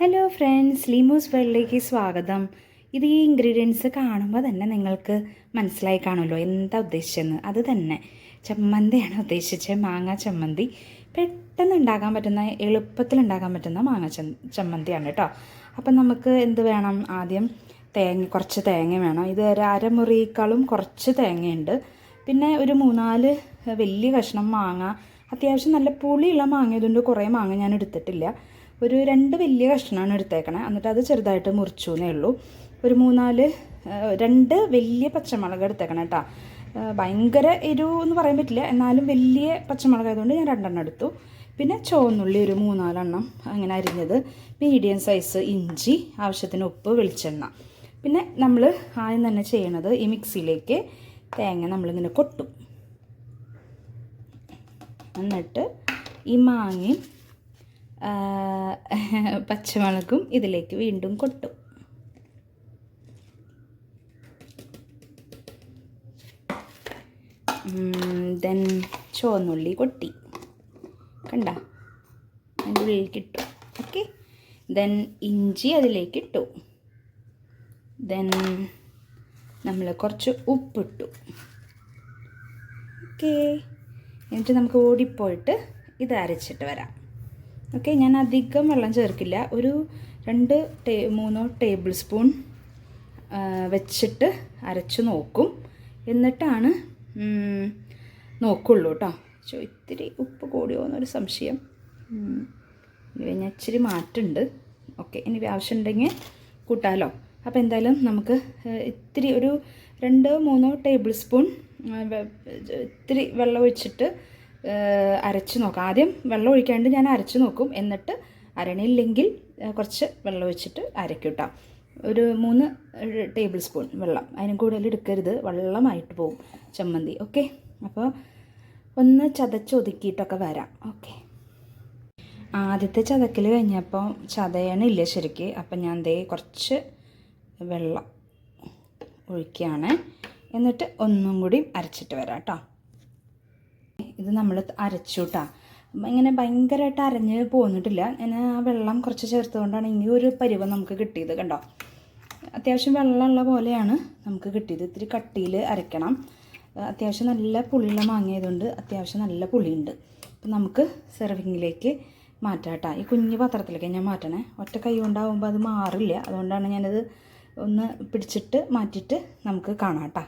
Hello friends ലീമൂസ് വേൾഡിലേക്ക് സ്വാഗതം. ഇത് ഈ ഇൻഗ്രീഡിയൻസ് കാണുമ്പോൾ തന്നെ നിങ്ങൾക്ക് മനസ്സിലായി കാണുമല്ലോ എന്താ ഉദ്ദേശിച്ചതെന്ന് അത് തന്നെ. ചമ്മന്തിയാണ് ഉദ്ദേശിച്ചത്. മാങ്ങ ചമ്മന്തി. പെട്ടെന്ന് ഉണ്ടാക്കാൻ പറ്റുന്ന എളുപ്പത്തിൽ ഉണ്ടാക്കാൻ പറ്റുന്ന മാങ്ങ ചമ്മന്തിയാണ് കേട്ടോ അപ്പം നമുക്ക് എന്ത് വേണം? ആദ്യം തേങ്ങ കുറച്ച് തേങ്ങ വേണം. ഇത് ഒരു അരമുറിയേക്കാളും കുറച്ച് തേങ്ങയുണ്ട്. പിന്നെ ഒരു മൂന്നാൽ വലിയ കഷ്ണം മാങ്ങ. അത്യാവശ്യം നല്ല പുളിയുള്ള മാങ്ങ. ഇതുകൊണ്ട് കുറേ മാങ്ങ ഞാൻ എടുത്തിട്ടില്ല. ഒരു രണ്ട് വലിയ കഷ്ണമാണ് എടുത്തേക്കണേ. എന്നിട്ട് അത് ചെറുതായിട്ട് മുറിച്ചു എന്നേ ഉള്ളൂ. ഒരു മൂന്നാൽ രണ്ട് വലിയ പച്ചമുളക് എടുത്തേക്കണം കേട്ടോ ഭയങ്കര എരിവ് എന്ന് പറയാൻ പറ്റില്ല. എന്നാലും വലിയ പച്ചമുളക് ആയതുകൊണ്ട് ഞാൻ രണ്ടെണ്ണം എടുത്തു. പിന്നെ ചുവന്നുള്ളി ഒരു മൂന്നാലെണ്ണം അങ്ങനെ അരിഞ്ഞത്. മീഡിയം സൈസ് ഇഞ്ചി ആവശ്യത്തിന് ഉപ്പ് വെളിച്ചെണ്ണ. പിന്നെ നമ്മൾ ആദ്യം തന്നെ ചെയ്യണത് ഈ മിക്സിയിലേക്ക് തേങ്ങ നമ്മളിങ്ങനെ കൊട്ടും. എന്നിട്ട് ഈ മാങ്ങയും പച്ചമുളകും ഇതിലേക്ക് വീണ്ടും കൊട്ടും. ദെൻ ചുവന്നുള്ളി കൊട്ടി. കണ്ട? അതിന്റെ ഉള്ളിലേക്ക് ഇട്ടു. ഓക്കെ ദെൻ ഇഞ്ചി അതിലേക്ക് ഇട്ടു. ദെൻ നമ്മൾ കുറച്ച് ഉപ്പിട്ടു. ഓക്കേ എന്നിട്ട് നമുക്ക് ഓടിപ്പോയിട്ട് ഇത് അരച്ചിട്ട് വരാം. ഓക്കെ ഞാൻ അധികം വെള്ളം ചേർക്കില്ല. ഒരു രണ്ട് ടേ മൂന്നോ ടേബിൾ സ്പൂൺ വെച്ചിട്ട് അരച്ച് നോക്കും. എന്നിട്ടാണ് നോക്കുള്ളൂ കേട്ടോ ഇത്തിരി ഉപ്പ് കൂടിയോ എന്നൊരു സംശയം. കഴിഞ്ഞാൽ ഇച്ചിരി മാറ്റുണ്ട്. ഓക്കെ ഇനി ആവശ്യമുണ്ടെങ്കിൽ കൂട്ടാലോ. അപ്പോൾ എന്തായാലും നമുക്ക് ഇത്തിരി ഒരു രണ്ട് മൂന്നോ ടേബിൾ സ്പൂൺ ഇത്തിരി വെള്ളം ഒഴിച്ചിട്ട് അരച്ച് നോക്കാം. ആദ്യം വെള്ളം ഒഴിക്കാണ്ട് ഞാൻ അരച്ച് നോക്കും. എന്നിട്ട് അരണില്ലെങ്കിൽ കുറച്ച് വെള്ളം ഒഴിച്ചിട്ട് അരയ്ക്കും ഒരു മൂന്ന് ടേബിൾ സ്പൂൺ വെള്ളം. അതിനും കൂടുതൽ എടുക്കരുത്. വെള്ളമായിട്ട് പോവും ചമ്മന്തി. ഓക്കെ? അപ്പോൾ ഒന്ന് ചതച്ചൊതുക്കിയിട്ടൊക്കെ വരാം. ഓക്കെ? ആദ്യത്തെ ചതക്കൽ കഴിഞ്ഞപ്പോൾ ചതയണില്ല ശരിക്ക്. അപ്പം ഞാൻ ദേ കുറച്ച് വെള്ളം ഒഴിക്കുകയാണ്. എന്നിട്ട് ഒന്നും കൂടി അരച്ചിട്ട് വരാം കേട്ടോ ഇത് നമ്മൾ അരച്ചു ഇങ്ങനെ ഭയങ്കരമായിട്ട് അരഞ്ഞ് പോന്നിട്ടില്ല. ഞാൻ ആ വെള്ളം കുറച്ച് ചേർത്തുകൊണ്ടാണ് ഈ ഒരു പരുവം നമുക്ക് കിട്ടിയത് കണ്ടോ? അത്യാവശ്യം വെള്ളമുള്ള പോലെയാണ് നമുക്ക് കിട്ടിയത്. ഇത്തിരി കട്ടിയിൽ അരയ്ക്കണം. അത്യാവശ്യം നല്ല പുളിയുള്ള മാങ്ങയതുകൊണ്ട് അത്യാവശ്യം നല്ല പുളിയുണ്ട്. അപ്പം നമുക്ക് സെർവിങ്ങിലേക്ക് മാറ്റാം കേട്ടോ ഈ കുഞ്ഞു പാത്രത്തിലേക്ക് ഞാൻ മാറ്റണേ. ഒറ്റ കൈ കൊണ്ടാകുമ്പോൾ അത് മാറില്ല. അതുകൊണ്ടാണ് ഞാനത് ഒന്ന് പിടിച്ചിട്ട് മാറ്റിയിട്ട് നമുക്ക് കാണാം കേട്ടോ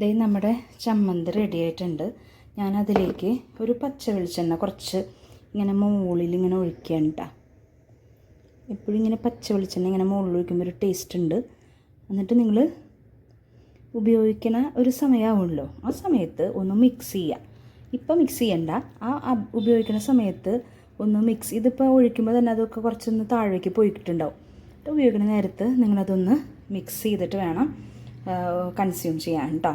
ദേ നമ്മുടെ ചമ്മന്തി റെഡി ആയിട്ടുണ്ട്. ഞാനതിലേക്ക് ഒരു പച്ച വെളിച്ചെണ്ണ കുറച്ച് ഇങ്ങനെ മുകളിൽ ഇങ്ങനെ ഒഴിക്കുകയാണ് കേട്ടോ എപ്പോഴും ഇങ്ങനെ പച്ച വെളിച്ചെണ്ണ ഇങ്ങനെ മുകളിൽ ഒഴിക്കുമ്പോൾ ഒരു ടേസ്റ്റ് ഉണ്ട്. എന്നിട്ട് നിങ്ങൾ ഉപയോഗിക്കണ ഒരു സമയമാവുമല്ലോ ആ സമയത്ത് ഒന്ന് മിക്സ് ചെയ്യുക ഇപ്പം മിക്സ് ചെയ്യണ്ട. ആ ഉപയോഗിക്കുന്ന സമയത്ത് ഒന്ന് മിക്സ് ഇതിപ്പോൾ ഒഴിക്കുമ്പോൾ തന്നെ അതൊക്കെ കുറച്ചൊന്ന് താഴേക്ക് പോയിട്ടുണ്ടാവും ഉപയോഗിക്കുന്ന നേരത്ത് നിങ്ങളതൊന്ന് മിക്സ് ചെയ്തിട്ട് വേണം. കൺസ്യൂം ചെയ്യാൻ കേട്ടോ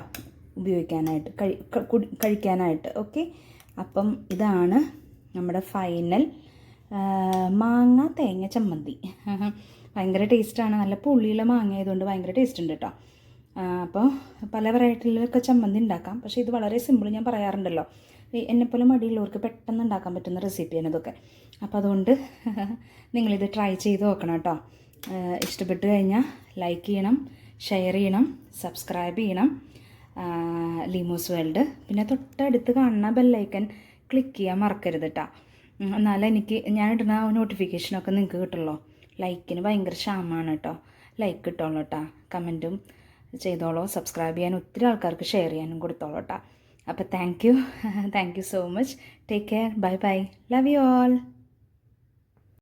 ഉപയോഗിക്കാനായിട്ട് കഴി കഴിക്കാനായിട്ട്. ഓക്കെ? അപ്പം ഇതാണ് നമ്മുടെ ഫൈനൽ. മാങ്ങ തേങ്ങ ചമ്മന്തി. ഭയങ്കര ടേസ്റ്റാണ്. നല്ല പുളിയുള്ള മാങ്ങ ആയതുകൊണ്ട് ഭയങ്കര ടേസ്റ്റ് ഉണ്ട് കേട്ടോ അപ്പോൾ പല വെറൈറ്റിയിലൊക്കെ ചമ്മന്തി ഉണ്ടാക്കാം. പക്ഷേ ഇത് വളരെ സിമ്പിൾ ഞാൻ പറയാറുണ്ടല്ലോ. എന്നെപ്പോലെ മടിയുള്ളവർക്ക് പെട്ടെന്ന് ഉണ്ടാക്കാൻ പറ്റുന്ന റെസിപ്പിയാണ് ഇതൊക്കെ. അപ്പോൾ അതുകൊണ്ട് നിങ്ങളിത് ട്രൈ ചെയ്ത് നോക്കണം കേട്ടോ ഇഷ്ടപ്പെട്ട് കഴിഞ്ഞാൽ ലൈക്ക് ചെയ്യണം. ഷെയർ ചെയ്യണം സബ്സ്ക്രൈബ് ചെയ്യണം. ലിമോസ് വേൾഡ് പിന്നെ തൊട്ടടുത്ത് കാണുന്ന ബെല്ലൈക്കൻ ക്ലിക്ക് ചെയ്യാൻ മറക്കരുത് കേട്ടോ എന്നാലും എനിക്ക് ഞാൻ ഇടുന്ന നോട്ടിഫിക്കേഷനൊക്കെ നിങ്ങൾക്ക് കിട്ടുള്ളൂ. ലൈക്കിന് ഭയങ്കര ക്ഷാമമാണ് കേട്ടോ ലൈക്ക് കിട്ടുള്ളൂ കേട്ടോ കമന്റും ചെയ്തോളൂ. സബ്സ്ക്രൈബ് ചെയ്യാൻ ഒത്തിരി ആൾക്കാർക്ക് ഷെയർ ചെയ്യാനും കൊടുത്തോളൂ കേട്ടോ അപ്പോൾ thank you thank you so much take care bye bye love you all